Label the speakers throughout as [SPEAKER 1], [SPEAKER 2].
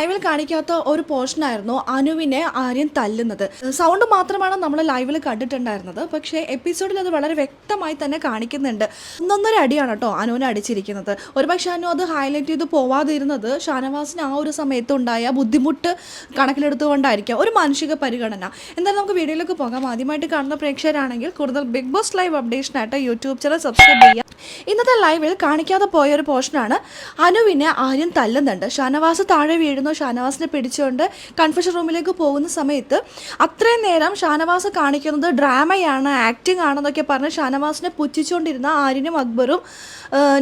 [SPEAKER 1] ലൈവിൽ കാണിക്കാത്ത ഒരു പോർഷൻ ആയിരുന്നു അനുവിനെ ആര്യൻ തല്ലുന്നത്. സൗണ്ട് മാത്രമാണ് നമ്മൾ ലൈവിൽ കണ്ടിട്ടുണ്ടായിരുന്നത്. പക്ഷേ എപ്പിസോഡിൽ അത് വളരെ വ്യക്തമായി തന്നെ കാണിക്കുന്നുണ്ട്. ഒന്നൊന്നര അടിയാണ് കേട്ടോ അനുവിനെ അടിച്ചിരിക്കുന്നത്. ഒരുപക്ഷെ അനു അത് ഹൈലൈറ്റ് ചെയ്ത് പോവാതിരുന്നത് ഷാനവാസിന് ആ ഒരു സമയത്ത് ഉണ്ടായ ബുദ്ധിമുട്ട് കണക്കിലെടുത്തുകൊണ്ടായിരിക്കാം. ഒരു മാനുഷിക പരിഗണന. എന്തായാലും നമുക്ക് വീഡിയോയിലേക്ക് പോകാം. ആദ്യമായിട്ട് കാണുന്ന പ്രേക്ഷകരാണെങ്കിൽ കൂടുതൽ ബിഗ് ബോസ് ലൈവ് അപ്ഡേഷനായിട്ട് യൂട്യൂബ് ചാനൽ സബ്സ്ക്രൈബ് ചെയ്യുക. ഇന്നത്തെ ലൈവിൽ കാണിക്കാതെ പോയ ഒരു പോർഷനാണ് അനുവിനെ ആര്യം തല്ലുന്നുണ്ട്. ഷാനവാസ് താഴെ വീഴുന്നു. ഷാനവാസിനെ പിടിച്ചുകൊണ്ട് കൺഫ്യൂഷൻ റൂമിലേക്ക് പോകുന്ന സമയത്ത് അത്രയും നേരം ഷാനവാസ് കാണിക്കുന്നത് ഡ്രാമയാണ് ആക്ടിംഗ് ആണെന്നൊക്കെ പറഞ്ഞ് ഷാനവാസിനെ പുച്ഛിച്ചുകൊണ്ടിരുന്ന ആര്യനും അക്ബറും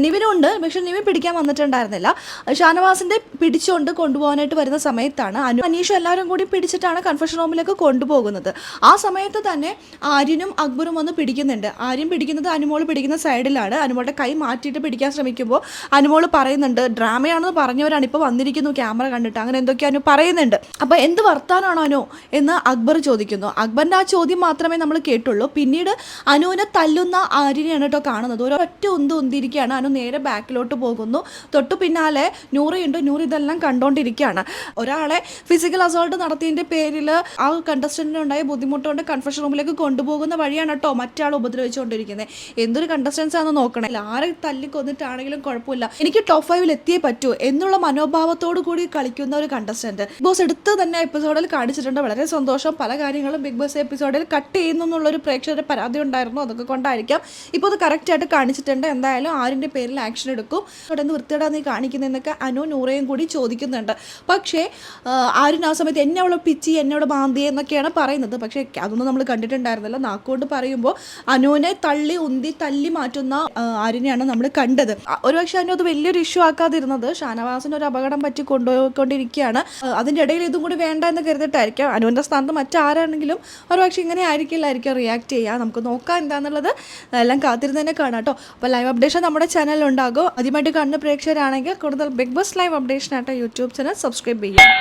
[SPEAKER 1] നിവിനും ഉണ്ട് പക്ഷെ നിവിൻ പിടിക്കാൻ വന്നിട്ടുണ്ടായിരുന്നില്ല. ഷാനവാസിന്റെ പിടിച്ചുകൊണ്ട് കൊണ്ടുപോകാനായിട്ട് വരുന്ന സമയത്താണ് അനു അനീഷും എല്ലാവരും കൂടി പിടിച്ചിട്ടാണ് കൺഫ്യൂഷൻ റൂമിലേക്ക് കൊണ്ടുപോകുന്നത്. ആ സമയത്ത് തന്നെ ആര്യനും അക്ബറും വന്ന് പിടിക്കുന്നുണ്ട്. ആര്യം പിടിക്കുന്നത് അനുമോൾ പിടിക്കുന്ന സൈഡിലാണ്. അനുമോളുടെ കൈ മാറ്റിയിട്ട് പിടിക്കാൻ ശ്രമിക്കുമ്പോൾ അനുമോൾ പറയുന്നുണ്ട് ഡ്രാമയാണെന്ന് പറഞ്ഞവരാണ് ഇപ്പോൾ വന്നിരിക്കുന്നു ക്യാമറ കണ്ടിട്ട്. അങ്ങനെ എന്തൊക്കെയോ അനു പറയുന്നുണ്ട്. അപ്പോൾ എന്ത് വർത്താനാണോ അനു എന്ന് അക്ബർ ചോദിക്കുന്നു. അക്ബറിന്റെ ആ ചോദ്യം മാത്രമേ നമ്മൾ കേട്ടുള്ളൂ. പിന്നീട് അനുവിനെ തല്ലുന്ന ആര്യനെയാണ് കേട്ടോ കാണുന്നത്. ഒരൊറ്റ ഉന്ത് ഉന്തിരിക്കുകയാണ് അനു നേരെ ബാക്കിലോട്ട് പോകുന്നു. തൊട്ടു പിന്നാലെ നൂറയുണ്ട്. നൂറ് ഇതെല്ലാം കണ്ടുകൊണ്ടിരിക്കുകയാണ് ഒരാളെ ഫിസിക്കൽ അസോൾട്ട് നടത്തിയതിന്റെ പേരിൽ ആ കണ്ടസ്റ്റന്റിന് ഉണ്ടായ ബുദ്ധിമുട്ടുകൊണ്ട് കൺഫ്യൂഷൻ റൂമിലേക്ക് കൊണ്ടുപോകുന്ന വഴിയാണ് കേട്ടോ മറ്റാൾ ഉപദ്രവിച്ചുകൊണ്ടിരിക്കുന്നത് എന്തൊരു കണ്ടസ്റ്റൻസ് ആണെന്ന് നോക്കണം. ആരെ തല്ലി കൊന്നിട്ടാണെങ്കിലും കുഴപ്പമില്ല. എനിക്ക് ടോപ്പ് ഫൈവിൽ എത്തിയേ പറ്റൂ എന്നുള്ള മനോഭാവത്തോടു കൂടി കളിക്കുന്ന ഒരു കണ്ടസ്റ്റന്റ് ബിഗ് ബോസ് എടുത്ത് തന്നെ എപ്പിസോഡിൽ കാണിച്ചിട്ടുണ്ട്. വളരെ സന്തോഷം. പല കാര്യങ്ങളും ബിഗ് ബോസ് എപ്പിസോഡിൽ കട്ട് ചെയ്യുന്നു എന്നുള്ളൊരു പ്രേക്ഷകരുടെ പരാതി ഉണ്ടായിരുന്നു. അതൊക്കെ കൊണ്ടായിരിക്കാം. ഇപ്പോൾ അത് കറക്റ്റ് ആയിട്ട് കാണിച്ചിട്ടുണ്ട്. എന്തായാലും ആരിന്റെ പേരിൽ ആക്ഷൻ എടുക്കും. അവിടെ നിന്ന് വൃത്തിയുടെ നീ കാണിക്കുന്നതെന്നൊക്കെ അനു നൂറയും കൂടി ചോദിക്കുന്നുണ്ട്. പക്ഷേ ആരും ആ സമയത്ത് എന്നെ അവളെ പിച്ചി എന്നോട് മാന്തി എന്നൊക്കെയാണ് പറയുന്നത്. പക്ഷേ അതൊന്നും നമ്മൾ കണ്ടിട്ടുണ്ടായിരുന്നില്ല. നാക്കുകൊണ്ട് പറയുമ്പോൾ അനുവിനെ തള്ളി ഉന്തി തല്ലി മാറ്റുന്ന ആര്യനെയാണ് നമ്മൾ കണ്ടത്. ഒരുപക്ഷെ അനു അത് വലിയൊരു ഇഷ്യൂ ആക്കാതിരുന്നത് ഷാനവാസിന് ഒരു അപകടം പറ്റി കൊണ്ടുപോയിക്കൊണ്ടിരിക്കുകയാണ്. അതിന്റെ ഇടയിൽ ഇതും കൂടി വേണ്ട എന്ന് കരുതിയിട്ടായിരിക്കാം. അനുവിന്റെ സ്ഥാനത്ത് മറ്റാരാണെങ്കിലും ഒരുപക്ഷെ ഇങ്ങനെ ആയിരിക്കില്ലായിരിക്കും റിയാക്ട് ചെയ്യുക. നമുക്ക് നോക്കാം എന്താണെന്നുള്ളത് എല്ലാം കാത്തിരുന്ന് തന്നെ കാണാം കേട്ടോ. അപ്പോൾ ലൈവ് അപ്ഡേഷൻ നമ്മുടെ ചാനലുണ്ടാകും ആദ്യമായിട്ട് കാണുന്ന പ്രേക്ഷകരാണെങ്കിൽ കൂടുതൽ ബിഗ് ബോസ് ലൈവ് അപ്ഡേഷനായിട്ട് യൂട്യൂബ് ചാനൽ സബ്സ്ക്രൈബ് ചെയ്യുക.